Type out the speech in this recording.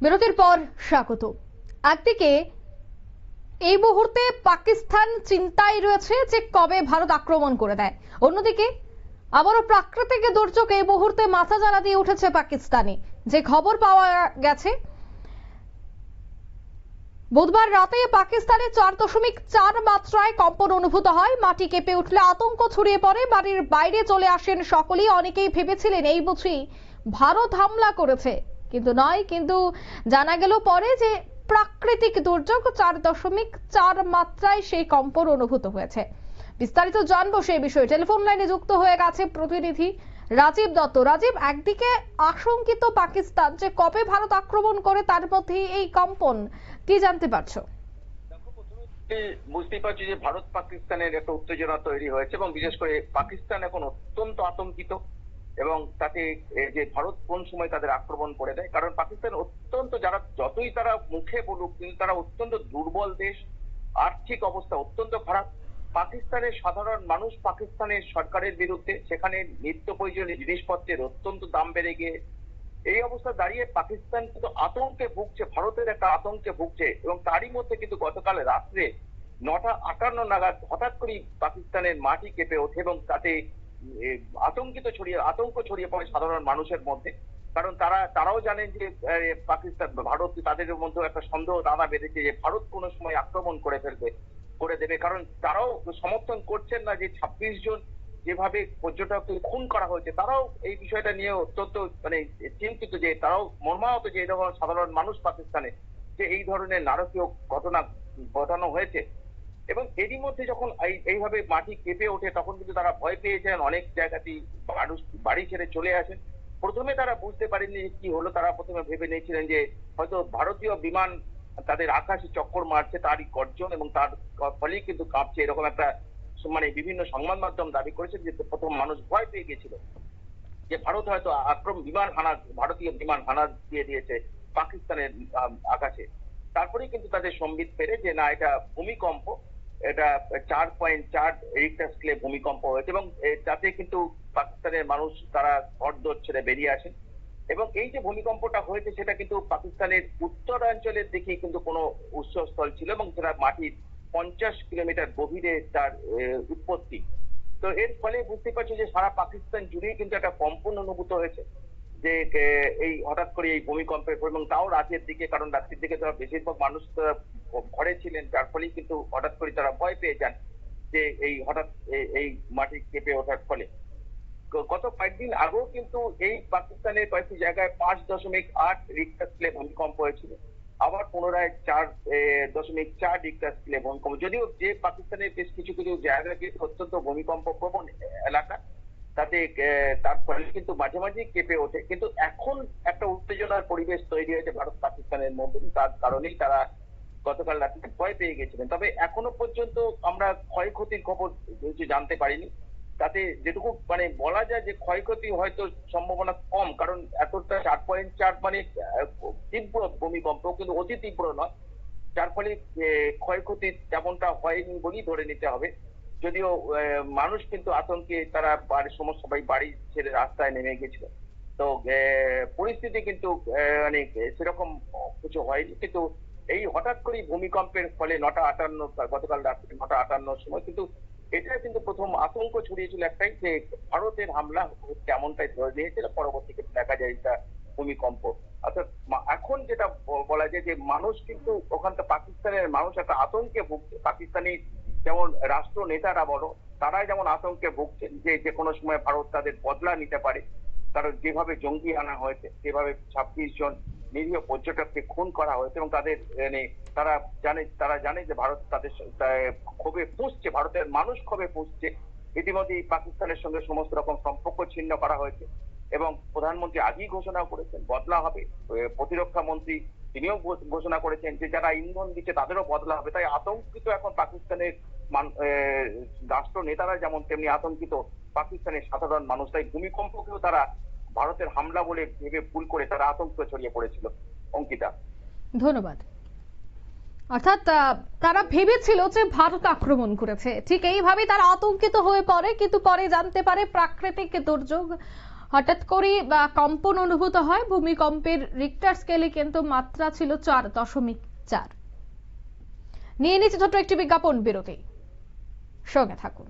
বিরতির পর স্বাগত। একদিকে, এই মুহূর্তে পাকিস্তান চিন্তায় রয়েছে যে কবে ভারত আক্রমণ করে দেয়। অন্যদিকে, আবারও প্রাকৃতিক দুর্যোগ এই মুহূর্তে মাথা জ্বালা দিয়ে উঠেছে পাকিস্তানে। যে খবর পাওয়া গেছে, বুধবার রাতে পাকিস্তানে চার দশমিক চার মাত্রায় কম্পন অনুভূত হয়। মাটি কেঁপে উঠলে আতঙ্ক ছড়িয়ে পড়ে। বাড়ির বাইরে চলে আসেন সকলেই। অনেকেই ভেবেছিলেন, এই বুঝি ভারত হামলা করেছে। কিন্তু নয়, কিন্তু জানা গেল পরে যে প্রাকৃতিক দুর্যোগ চার দশমিক চার মাত্রায় সেই কম্পন অনুভূত হয়েছে। বিস্তারিত জানব সেই বিষয়ে। টেলিফোন লাইনে যুক্ত হয়ে গেছে প্রতিনিধি রাজীব দত্ত। রাজীব, একদিকে আশঙ্কিত পাকিস্তান যে কবে ভারত আক্রমণ করে, তার মধ্যে এই কম্পন, কি জানতে পারছ? বুঝতেই পারছি যে ভারত পাকিস্তানের একটা উত্তেজনা তৈরি হয়েছে এবং বিশেষ করে পাকিস্তান এখন অত্যন্ত আতঙ্কিত। এবং তাতে যে ভারত কোন সময় তাদের আক্রমণ করে দেয়, কারণ পাকিস্তান অত্যন্ত, যারা, যতই তারা মুখে বলুক, কিন্তু তারা অত্যন্ত দুর্বল দেশ, আর্থিক অবস্থা অত্যন্ত খারাপ। পাকিস্তানের সাধারণ মানুষ পাকিস্তানের সরকারের বিরুদ্ধে, সেখানে নিত্য প্রয়োজনীয় জিনিসপত্রের অত্যন্ত দাম বেড়ে গিয়ে, এই অবস্থা দাঁড়িয়ে পাকিস্তান কিন্তু আতঙ্কে ভুগছে, ভারতের একটা আতঙ্কে ভুগছে, এবং তারই মধ্যে কিন্তু গতকাল রাত্রে নটা আটান্ন নাগাদ হঠাৎ করেই পাকিস্তানের মাটি কেঁপে ওঠে এবং তাতে আতঙ্কিত ছড়িয়ে, আতঙ্ক ছড়িয়ে পড়ে সাধারণ মানুষের মধ্যে। কারণ তারা, তারাও জানেন যে পাকিস্তান, ভারত তাদের মধ্যে একটা সন্দেহ দানা বেঁধেছে যে, ভারত কোনো সময় আক্রমণ করে ফেলবে, করে দেবে। কারণ তারাও সমর্থন করছেন না যে, ছাব্বিশ জন যেভাবে পর্যটককে খুন করা হয়েছে, তারাও এই বিষয়টা নিয়ে অত্যন্ত মানে চিন্তিত যে, তারাও মর্মাহত যে এরকম সাধারণ মানুষ পাকিস্তানে, যে, এই ধরনের নারকীয় ঘটনা ঘটানো হয়েছে। এবং এরই মধ্যে যখন এই- এইভাবে মাটি কেঁপে ওঠে, তখন কিন্তু তারা ভয় পেয়েছেন অনেক জায়গাতেই মানুষ বাড়ি ছেড়ে চলে আসেন প্রথমে তারা বুঝতে পারেননি কি হলো, তারা প্রথমে ভেবে নিয়েছিলেন যে হয়তো ভারতীয় বিমান তাদের আকাশে চক্কর মারছে, তারই গর্জন এবং তার ফলেই কিন্তু কাঁপছে, এরকম একটা মানে বিভিন্ন সংবাদ মাধ্যম দাবি করেছে যে প্রথম মানুষ ভয় পেয়ে গেছিল যে ভারত হয়তো আক্রমণ বিমান হানা, ভারতীয় বিমান হানা দিয়ে দিয়েছে পাকিস্তানের আকাশে। তারপরেই কিন্তু তাদের সম্বিত পেরে যে না, এটা ভূমিকম্প এটা চার পয়েন্ট চার রিক্টার স্কেলে ভূমিকম্প হয়েছে এবং তাতে কিন্তু পাকিস্তানের মানুষ তারা ঘরদোর ছেড়ে বেরিয়ে আসেন। এবং এই যে ভূমিকম্পটা হয়েছে, সেটা কিন্তু পাকিস্তানের উত্তরাঞ্চলের দিকে কিন্তু কোনো উৎসস্থল ছিল এবং সেটা মাটির পঞ্চাশ কিলোমিটার গভীরে তার উৎপত্তি। তো এর ফলে বুঝতে পারছি যে সারা পাকিস্তান জুড়েই কিন্তু একটা কম্পন অনুভূত হয়েছে। যে এই হঠাৎ করে এই ভূমিকম্পের পর এবং তাও রাতের দিকে, কারণ রাতের দিকে তারা বেশিরভাগ মানুষ ঘরে ছিলেন, যার ফলেই কিন্তু হঠাৎ করে তারা ভয় পেয়ে যান যে, এই হঠাৎ এই মাটি কেঁপে ওঠার ফলে। গত কয়েকদিন আগেও কিন্তু এই পাকিস্তানের কয়েকটি জায়গায় পাঁচ দশমিক আট রিক্টার স্কেলে ভূমিকম্প হয়েছিল। আবার পুনরায় চার দশমিক চার রিক্টার স্কেলে ভূমিকম্প। যদিও যে পাকিস্তানের বেশ কিছু কিছু জায়গা কিন্তু অত্যন্ত ভূমিকম্প প্রবণ এলাকা তাতে তার ফলে কিন্তু মাঝে মাঝে কেঁপে ওঠে। কিন্তু এখন একটা উত্তেজনার পরিবেশ তৈরি হয়েছে ভারত পাকিস্তানের মধ্যে। তার কারণেই তারা গতকাল রাতে ভয় পেয়ে গেছিলেন। তবে এখনও পর্যন্ত আমরা ক্ষয়ক্ষতির খবর কিছু জানতে পারিনি। তাতে যেটুকু মানে বলা যায় যে ক্ষয়ক্ষতি হয়তো সম্ভাবনা কম, কারণ এতটা চার পয়েন্ট চার মানে তীব্র ভূমিকম্প, কিন্তু অতি তীব্র নয়। যার ফলে ক্ষয়ক্ষতি তেমনটা হয়নি বলেই ধরে নিতে হবে। যদিও মানুষ কিন্তু আতঙ্কে তারা বাড়ির সমস্ত সবাই বাড়ি ছেড়ে রাস্তায় নেমে গেছিল। তো পরিস্থিতি কিন্তু মানে সেরকম কিছু হয়নি। কিন্তু এই হঠাৎ করেই ভূমিকম্পের ফলে নটা আটান্ন, গতকাল রাত্রে নটা আটান্নর সময় কিন্তু এটা কিন্তু প্রথম আতঙ্ক ছড়িয়েছিল একটাই যে ভারতের হামলা হচ্ছে এমনটাই ধরে নিয়েছিল পরবর্তীতে দেখা যায় এটা ভূমিকম্প। অর্থাৎ এখন যেটা বলা যায় যে মানুষ কিন্তু ওখানকার পাকিস্তানের মানুষ একটা আতঙ্কে ভুগছে। পাকিস্তানি যেমন রাষ্ট্র নেতারা বলো, তারাই যেমন আতঙ্কে ভুগছেন যে যে কোনো সময় ভারত তাদের বদলা নিতে পারে কারণ যেভাবে জঙ্গি আনা হয়েছে, যেভাবে ছাব্বিশ জন নিরীহ পর্যটককে খুন করা হয়েছে এবং তাদের মানে তারা জানে তারা জানে যে ভারত তাদের ক্ষোভে পুষছে, ভারতের মানুষ ক্ষোভে পুষছে। ইতিমধ্যেই পাকিস্তানের সঙ্গে সমস্ত রকম সম্পর্ক ছিন্ন করা হয়েছে এবং প্রধানমন্ত্রী আগেই ঘোষণা করেছেন, বদলা হবে। প্রতিরক্ষা মন্ত্রী তিনিও ঘোষণা করেছেন যে যারা ইন্ধন দিচ্ছে তাদেরও বদলা হবে। তাই আতঙ্কিত এখন পাকিস্তানের রাষ্ট্র নেতারা যেমন তেমনি আতঙ্কিত পাকিস্তানের সাধারণ মানুষ। তাই ভূমিকম্পকেও তারা ভারতের হামলা বলে ভেবে ভুল করে তারা আতঙ্ক ছড়িয়ে পড়েছিল। অঙ্কিতা। ধন্যবাদ। অর্থাৎ তারা ভেবেছিল যে ভারত আক্রমণ করেছে। ঠিক এইভাবে তারা আতঙ্কিত হয়ে পড়ে, কিন্তু পরে জানতে পারে প্রাকৃতিক দুর্যোগ হঠাৎ করে কম্পন অনুভূত হয়। ভূমিকম্পের রিক্টার স্কেলে কিন্তু মাত্রা ছিল চার দশমিক চার। নিয়ে নিচ্ছে ছোট্ট একটি বিজ্ঞাপন বিরতি। সঙ্গে থাকুন।